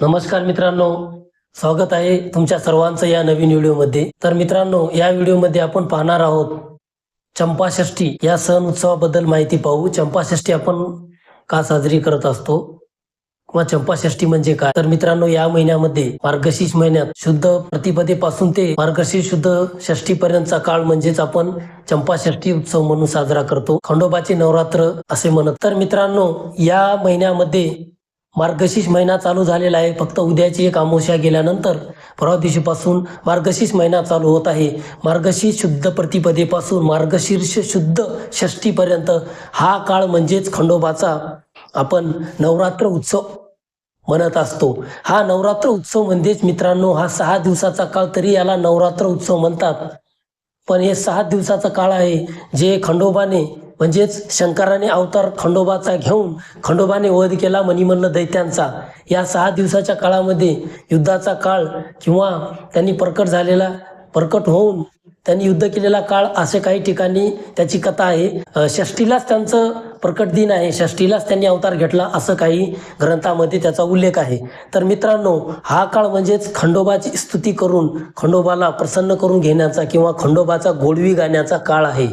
नमस्कार मित्रांनो स्वागत आहे तुमच्या सर्वांचं या नवीन व्हिडिओमध्ये. तर मित्रांनो या व्हिडिओमध्ये आपण पाहणार आहोत चंपाषष्ठी. या सण उत्सवाबद्दल माहिती पाहू. चंपाषष्ठी आपण का साजरी करत असतो? किंवा चंपाषष्ठी म्हणजे काय? तर मित्रांनो या महिन्यामध्ये मार्गशीर्ष महिन्यात शुद्ध प्रतिपदेपासून ते मार्गशीर्ष शुद्ध षष्ठी पर्यंतचा काळ म्हणजेच आपण चंपाषष्ठी उत्सव म्हणून साजरा करतो. खंडोबाचे नवरात्र असे म्हणत. तर मित्रांनो या महिन्यामध्ये मार्गशीर्ष महिना चालू झालेला आहे. फक्त उद्याची एक अमावस्या गेल्यानंतर परवा दिवशीपासून मार्गशीर्ष महिना चालू होत आहे. मार्गशीर्ष शुद्ध प्रतिपदेपासून मार्गशीर्ष शुद्ध षष्टीपर्यंत हा काळ म्हणजेच खंडोबाचा आपण नवरात्र उत्सव म्हणत असतो. हा नवरात्र उत्सव म्हणजेच मित्रांनो हा सहा दिवसाचा काळ तरी याला नवरात्र उत्सव म्हणतात. पण हे सहा दिवसाचा काळ आहे जे खंडोबाने म्हणजेच शंकराने अवतार खंडोबाचा घेऊन खंडोबाने वध केला मणिमल्ल दैत्यांचा. या सहा दिवसाच्या काळामध्ये युद्धाचा काळ किंवा त्यांनी प्रकट झालेला प्रकट होऊन त्यांनी युद्ध केलेला काळ असे काही ठिकाणी त्याची कथा आहे. षष्टीलाच त्यांचं प्रकट दिन आहे. षष्टीलाच त्यांनी अवतार घेतला असं काही ग्रंथामध्ये त्याचा उल्लेख आहे. तर मित्रांनो हा काळ म्हणजेच खंडोबाची स्तुती करून खंडोबाला प्रसन्न करून घेण्याचा किंवा खंडोबाचा गोडवी गाण्याचा काळ आहे.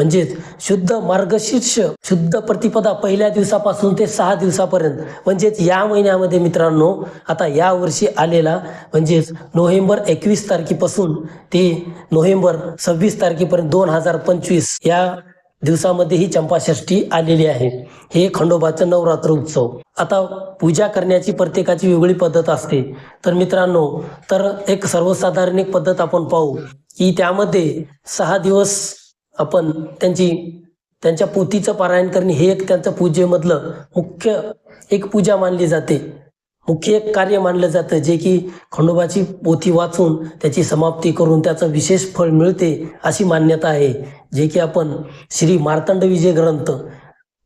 म्हणजेच शुद्ध मार्गशीर्ष शुद्ध प्रतिपदा पहिल्या दिवसापासून ते सहा दिवसापर्यंत. म्हणजेच या महिन्यामध्ये मित्रांनो आता या वर्षी आलेला म्हणजेच नोव्हेंबर एकवीस तारखेपासून ते नोव्हेंबर सव्वीस तारखेपर्यंत दोन हजार पंचवीस या दिवसामध्ये ही चंपाषष्ठी आलेली आहे. हे खंडोबाचं नवरात्र उत्सव. आता पूजा करण्याची प्रत्येकाची वेगळी पद्धत असते. तर मित्रांनो तर एक सर्वसाधारण एक पद्धत आपण पाहू की त्यामध्ये सहा दिवस आपण त्यांची त्यांच्या पोथीचं पारायण करणे हे एक त्यांचं पूजेमधलं मुख्य एक पूजा मानली जाते. मुख्य एक कार्य मानलं जातं जे की खंडोबाची पोथी वाचून त्याची समाप्ती करून त्याचं विशेष फळ मिळते अशी मान्यता आहे जे की आपण श्री मार्तंड विजय ग्रंथ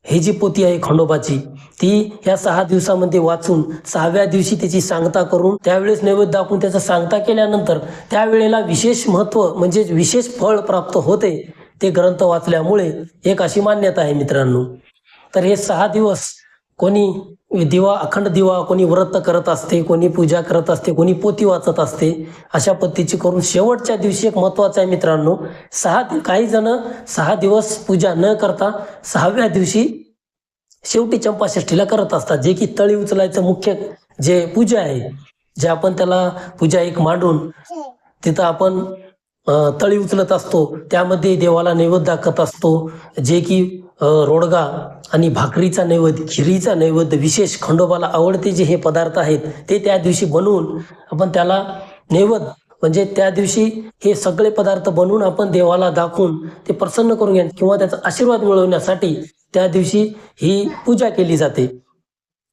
हे जी पोथी आहे खंडोबाची ती ह्या सहा दिवसामध्ये वाचून सहाव्या दिवशी त्याची सांगता करून त्यावेळेस नैवेद्य दाखवून त्याचा सांगता केल्यानंतर त्यावेळेला विशेष महत्त्व म्हणजे विशेष फळ प्राप्त होते. ते ग्रंथ वाचल्यामुळे एक अशी मान्यता आहे मित्रांनो. तर हे सहा दिवस कोणी दिवा अखंड दिवा कोणी व्रत करत असते कोणी पूजा करत असते कोणी पोती वाचत असते अशा पद्धतीची करून शेवटच्या दिवशी एक महत्वाचं आहे मित्रांनो. सहा काही जण सहा दिवस पूजा न करता सहाव्या दिवशी शेवटी चंपाषष्ठीला करत असतात. जे की तळी उचलायचं मुख्य जे पूजा आहे जे आपण त्याला पूजा एक मांडून तिथं आपण तळी उचलत असतो. त्यामध्ये देवाला नैवेद्य दाखवत असतो. जे की रोडगा आणि भाकरीचा नैवेद्य खिरीचा नैवेद्य विशेष खंडोबाला आवडते जे हे पदार्थ आहेत ते त्या दिवशी बनवून आपण त्याला नैवेद्य म्हणजे त्या दिवशी हे सगळे पदार्थ बनवून आपण देवाला दाखवून ते प्रसन्न करून घ्या किंवा त्याचा आशीर्वाद मिळवण्यासाठी त्या दिवशी ही पूजा केली जाते.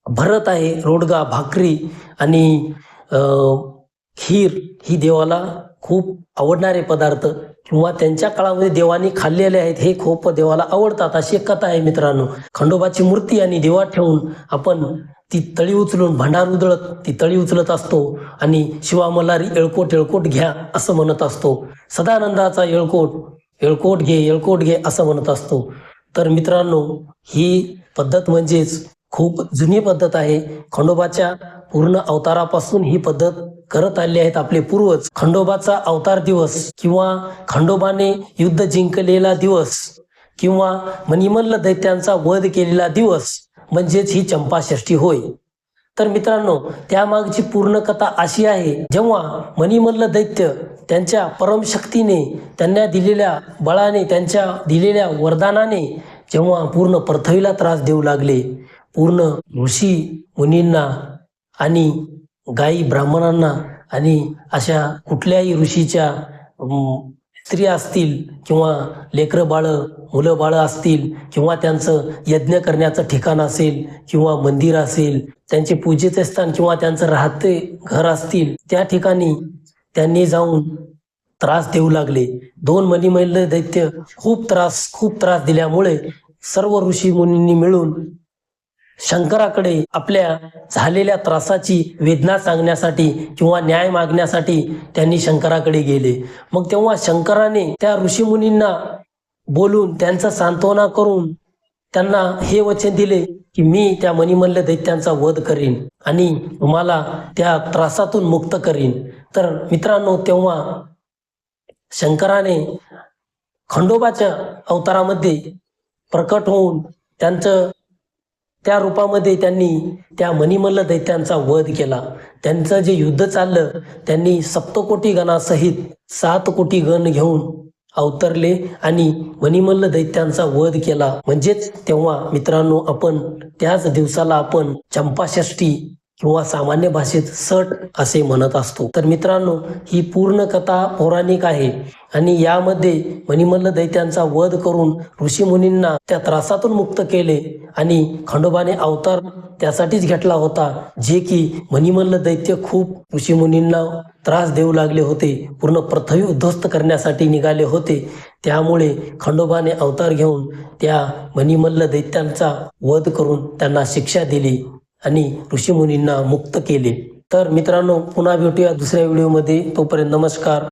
भरत आहे रोडगा भाकरी आणि खीर ही देवाला खूप आवडणारे पदार्थ किंवा त्यांच्या काळामध्ये देवानी खाल्लेले आहेत हे खूप देवाला आवडतात. अशी एक कथा आहे मित्रांनो. खंडोबाची मूर्ती आणि देवा ठेवून आपण ती तळी उचलून भांडार उधळत ती तळी उचलत असतो आणि शिवा मल्हारी येळकोट येळकोट घ्या असं म्हणत असतो. सदानंदाचा येळकोट येळकोट घे येळकोट घे असं म्हणत असतो. तर मित्रांनो ही पद्धत म्हणजेच खूप जुनी पद्धत आहे. खंडोबाच्या पूर्ण अवतारापासून ही पद्धत करत आले आहेत आपले पूर्वज. खंडोबाचा अवतार दिवस किंवा खंडोबाने युद्ध जिंकलेला दिवस किंवा मणिमल्ल दैत्यांचा वध केलेला दिवस म्हणजेच ही चंपाषष्ठी होय. तर मित्रांनो त्यामागची पूर्ण कथा अशी आहे जेव्हा मणिमल्ल दैत्य त्यांच्या परमशक्तीने त्यांना दिलेल्या बळाने त्यांच्या दिलेल्या वरदानाने जेव्हा पूर्ण पृथ्वीला त्रास देऊ लागले पूर्ण ऋषी मुनींना आणि गायी ब्राह्मणांना आणि अशा कुठल्याही ऋषीच्या स्त्री असतील किंवा लेकरं बाळं मुलं बाळं असतील किंवा त्यांचं यज्ञ करण्याचं ठिकाण असेल किंवा मंदिर असेल त्यांचे पूजेचे स्थान किंवा त्यांचं राहते घर असतील त्या ठिकाणी त्यांनी जाऊन त्रास देऊ लागले. दोन मणिमैल दैत्य खूप त्रास खूप त्रास दिल्यामुळे सर्व ऋषी मुनींनी मिळून शंकराकडे आपल्या झालेल्या त्रासाची वेदना सांगण्यासाठी किंवा न्याय मागण्यासाठी त्यांनी शंकराकडे गेले. मग तेव्हा शंकराने त्या ऋषीमुनींना बोलून त्यांचं सांत्वना करून त्यांना हे वचन दिले की मी त्या मणिमल्ल दैत्यांचा वध करीन आणि तुम्हाला त्या त्रासातून मुक्त करीन. तर मित्रांनो तेव्हा शंकराने खंडोबाच्या अवतारामध्ये प्रकट होऊन त्यांचं त्या रूपामध्ये त्यांनी त्या मणिमल्ल दैत्यांचा वध केला. त्यांचं जे युद्ध चाललं त्यांनी सप्तकोटी गणासहित सात कोटी गण घेऊन अवतरले आणि मणिमल्ल दैत्यांचा वध केला. म्हणजेच तेव्हा मित्रांनो आपण त्याच दिवसाला आपण चंपाषष्ठी किंवा सामान्य भाषेत सट असे म्हणत असतो. तर मित्रांनो ही पूर्ण कथा पौराणिक आहे आणि यामध्ये मणिमल्ल दैत्यांचा वध करून ऋषीमुनींना त्या त्रासातून मुक्त केले आणि खंडोबाने अवतार त्यासाठीच घेतला होता जे की मणिमल्ल दैत्य खूप ऋषीमुनींना त्रास देऊ लागले होते पूर्ण पृथ्वी उद्ध्वस्त करण्यासाठी निघाले होते. त्यामुळे खंडोबाने अवतार घेऊन त्या मणिमल्ल दैत्यांचा वध करून त्यांना शिक्षा दिली. आणि ऋषीमुनींना मुक्त केले. तर मित्रांनो पुन्हा भेटूया दुसऱ्या व्हिडिओमध्ये. तोपर्यंत नमस्कार.